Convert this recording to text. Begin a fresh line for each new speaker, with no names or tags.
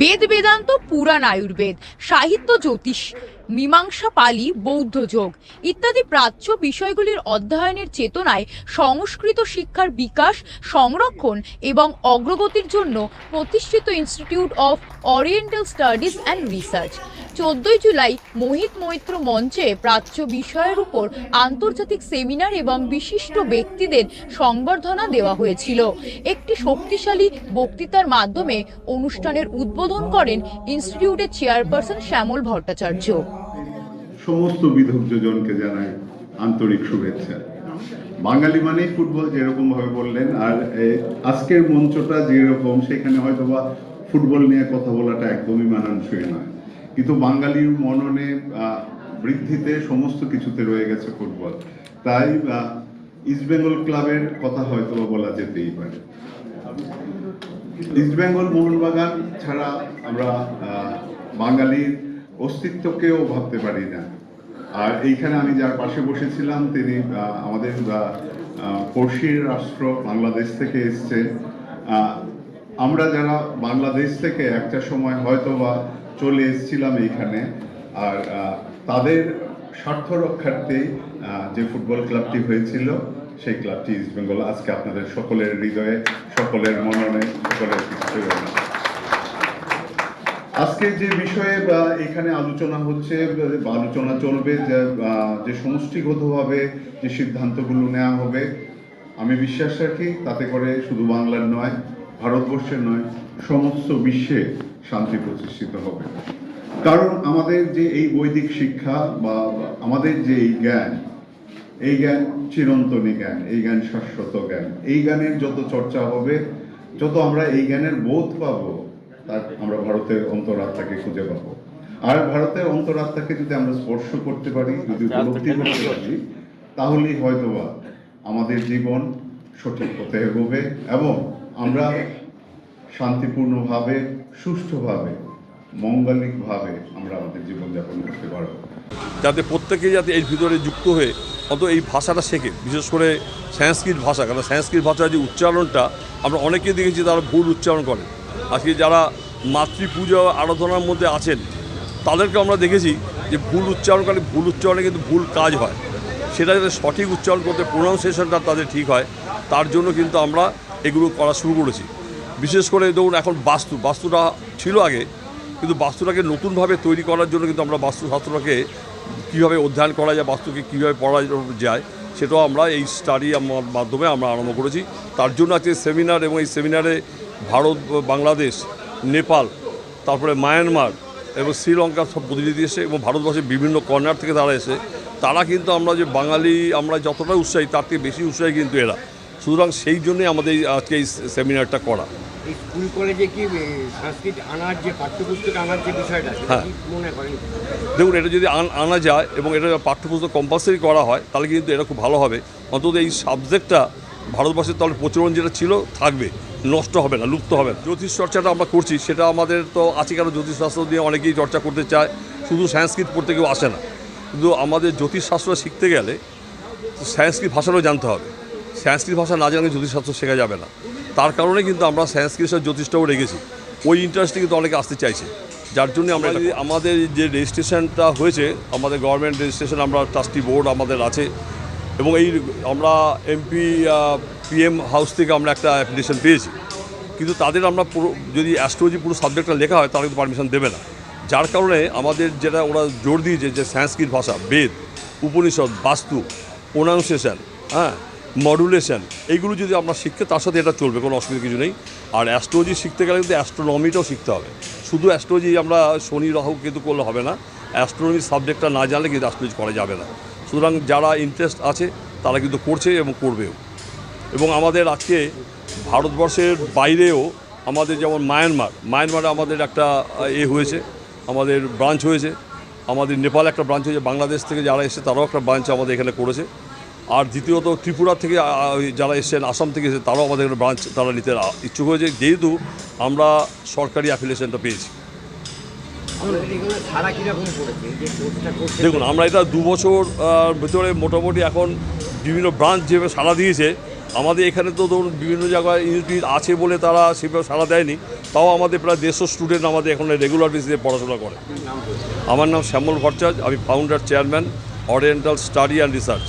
বেদ বেদান্ত, পুরাণ আয়ুর্বেদ, সাহিত্য জ্যোতিষ, মীমাংসা পালি, বৌদ্ধ যোগ ইত্যাদি প্রাচ্য বিষয়গুলির অধ্যয়নের চেতনায় সংস্কৃত শিক্ষার বিকাশ, সংরক্ষণ এবং অগ্রগতির জন্য প্রতিষ্ঠিত institute of oriental studies and research চোদ্দই জুলাই মোহিত মৈত্র মঞ্চে প্রাচ্য বিষয়ের উপর আন্তর্জাতিক সেমিনার এবং বিশিষ্ট ব্যক্তিদের সংবর্ধনা দেওয়া হয়েছিল। একটি শক্তিশালী বক্তৃতার মাধ্যমে অনুষ্ঠানের উদ্বোধন করেন ইনস্টিটিউটের চেয়ারপারসন শ্যামল ভট্টাচার্য।
সমস্ত বিদগ্ধজনকে জানাই আন্তরিক শুভেচ্ছা। বাঙালি মানেই ফুটবল যেরকম ভাবে বললেন, আর আজকের মঞ্চটা যেরকম, সেখানে হয়তো বা ফুটবল নিয়ে কথা বলাটা একদমই মানানসই নয়। কিন্তু বাঙালির মননে বৃদ্ধিতে সমস্ত কিছুতে রয়ে গেছে ফুটবল। তাই ইস্টবেঙ্গল ক্লাবের কথা হয়তো বলা যেতেই পারে। ইস্টবেঙ্গল মোহনবাগান ছাড়া আমরা বাঙালির অস্তিত্বকেও ভাবতে পারি না। আর এইখানে আমি যার পাশে বসেছিলাম, তিনি আমাদের পড়শির রাষ্ট্র বাংলাদেশ থেকে এসছে আমরা যারা বাংলাদেশ থেকে একটা সময় হয়তো বা চলে এসেছিলাম এইখানে। আর তাদের স্বার্থ রক্ষার্থেই আহ, যে ফুটবল ক্লাবটি হয়েছিল সেই ক্লাবটি ইস্টবেঙ্গল আজকে আপনাদের সকলের হৃদয়ে সকলের মননে সকলের আজকে যে বিষয়ে বা এখানে আলোচনা হচ্ছে বা আলোচনা চলবে যে সমষ্টিগতভাবে যে সিদ্ধান্তগুলো নেওয়া হবে আমি বিশ্বাস রাখি তাতে করে শুধু বাংলার নয় ভারতবর্ষের নয় সমস্ত বিশ্বে শান্তি প্রতিষ্ঠিত হবে। কারণ আমাদের যে এই বৈদিক শিক্ষা বা আমাদের যে এই জ্ঞান এই জ্ঞান চিরন্তনী জ্ঞান এই জ্ঞান শাশ্বত জ্ঞান এই জ্ঞানের যত চর্চা হবে যত আমরা এই জ্ঞানের বোধ পাবো তার আমরা ভারতের অন্তরাত্মাকে খুঁজে পাবো। আর ভারতের অন্তরাত্মাকে যদি আমরা স্পর্শ করতে পারি যদি উপলব্ধি করতে পারি তাহলেই হয়তোবা আমাদের জীবন সঠিক পথে এগোবে এবং আমরা শান্তিপূর্ণভাবে সুষ্ঠুভাবে মঙ্গলিকভাবে আমরা আমাদের জীবনযাপন করতে পারব।
যাতে প্রত্যেকে যাতে এর ভিতরে যুক্ত হয়ে অত এই ভাষাটা শেখে, বিশেষ করে সংস্কৃত ভাষা, কারণ সংস্কৃত ভাষার যে উচ্চারণটা আমরা অনেকে দেখেছি তারা ভুল উচ্চারণ করে। আজকে যারা মাতৃপূজা আরাধনার মধ্যে আছেন, তাদেরকে আমরা দেখেছি যে ভুল উচ্চারণ উচ্চারণকালে ভুল উচ্চারণে কিন্তু ভুল কাজ হয়। সেটা যাতে সঠিক উচ্চারণ করতে প্রোনাউন্সিয়েশনটা তাদের ঠিক হয়, তার জন্য কিন্তু আমরা এগুলো করা শুরু করেছি। বিশেষ করে ধরুন এখন বাস্তু, বাস্তুটা ছিল আগে, কিন্তু বাস্তুটাকে নতুনভাবে তৈরি করার জন্য কিন্তু আমরা বাস্তুশাস্ত্রটাকে কীভাবে অধ্যয়ন করা যায়, বাস্তুকে কীভাবে পড়া যায়, সেটাও আমরা এই স্টাডি মাধ্যমে আমরা আরম্ভ করেছি। তার জন্য আজকে সেমিনার এবং এই সেমিনারে ভারত, বাংলাদেশ, নেপাল, তারপরে মায়ানমার এবং শ্রীলঙ্কার সব প্রতিনিধি এসে এবং ভারতবর্ষের বিভিন্ন কর্নার থেকে তারা এসে, তারা কিন্তু আমরা যে বাঙালি, আমরা যতটা উৎসাহী, তার থেকে বেশি উৎসাহী কিন্তু এরা। সুতরাং সেই জন্যই আমাদের আজকে এই সেমিনারটা করা।
স্কুল কলেজে কি সংস্কৃত আনার যে পাঠ্যপুস্তক আনার যে বিষয়টা
হ্যাঁ।
মনে করেন?
দেখুন এটা যদি আন- আনা যায় এবং এটা পাঠ্যপুস্তক কম্পালসারি করা হয় তাহলে কিন্তু এটা খুব ভালো হবে। অন্তত এই সাবজেক্টটা ভারতবর্ষের তাহলে প্রচলন যেটা ছিল থাকবে। নষ্ট হবে না লুপ্ত হবে না। জ্যোতিষ চর্চাটা আমরা করছি সেটা আমাদের তো আছে কেন? জ্যোতিষশাস্ত্র দিয়ে অনেকেই চর্চা করতে চায়। শুধু সংস্কৃত পড়তে কেউ আসে না। কিন্তু আমাদের জ্যোতিষশাস্ত্র শিখতে গেলে সংস্কৃত ভাষাটাও জানতে হবে। সংস্কৃত ভাষা না জানলে জ্যোতিষশাস্ত্র শেখা যাবে না। তার কারণে কিন্তু আমরা সংস্কৃত জ্যোতিষটাও রেখেছি। ওই ইন্টারেস্টে কিন্তু অনেকে আসতে চাইছে। যার জন্য আমরা যদি আমাদের যে রেজিস্ট্রেশনটা হয়েছে আমাদের গভর্নমেন্ট রেজিস্ট্রেশন আমরা ট্রাস্টি বোর্ড আমাদের আছে এবং এই আমরা এমপি পিএম হাউস থেকে আমরা একটা অ্যাপ্লিকেশন পেয়েছি। কিন্তু তাদের আমরা পুরো যদি অ্যাস্ট্রোলজি পুরো সাবজেক্টটা লেখা হয় তারা কিন্তু পারমিশন দেবে না। যার কারণে আমাদের যেটা ওরা জোর দিয়েছে যে সংস্কৃত ভাষা বেদ উপনিষদ বাস্তু প্রোনাউন্সিয়েশন হ্যাঁ মডুলেশন এইগুলো যদি আমরা শিখতে, তার সাথে এটা চলবে, কোনো অসুবিধা কিছু নেই। আর অ্যাস্ট্রোলজি শিখতে গেলে কিন্তু অ্যাস্ট্রোনমিটাও শিখতে হবে। শুধু অ্যাস্ট্রোলজি আমরা শনি, রাহু কিন্তু করলে হবে না। অ্যাস্ট্রোনমির সাবজেক্টটা না জানলে কিন্তু অ্যাস্ট্রোলজি করা যাবে না। সুতরাং যারা ইন্টারেস্ট আছে, তারা কিন্তু করছে এবং করবেও। এবং আমাদের আজকে ভারতবর্ষের বাইরেও আমাদের যেমন মায়ানমার মায়ানমারে আমাদের একটা এ হয়েছে, আমাদের ব্রাঞ্চ হয়েছে। আমাদের নেপাল একটা ব্রাঞ্চ হয়েছে, বাংলাদেশ থেকে যারা এসে তারাও একটা ব্রাঞ্চ আমাদের এখানে করেছে। আর দ্বিতীয়ত ত্রিপুরা থেকে যারা এসেছেন আসাম থেকে এসে তারাও আমাদের এখানে ব্রাঞ্চ তারা নিতে ইচ্ছুক হয়েছে। যেহেতু আমরা সরকারি অ্যাফিলিয়েশনটা পেয়েছি। দেখুন আমরা এটা দু বছর ভিতরে মোটামুটি এখন বিভিন্ন ব্রাঞ্চ যেভাবে সাড়া দিয়েছে আমাদের এখানে তো ধরুন বিভিন্ন জায়গায় ইনস্টিটিউট আছে বলে তারা সেভাবে সাড়া দেয়নি। তাও আমাদের প্রায় দেড়শো স্টুডেন্ট আমাদের এখানে রেগুলার বেসিসে পড়াশোনা করে। আমার নাম শ্যামল ভট্টাচার্য আমি founder chairman oriental study and research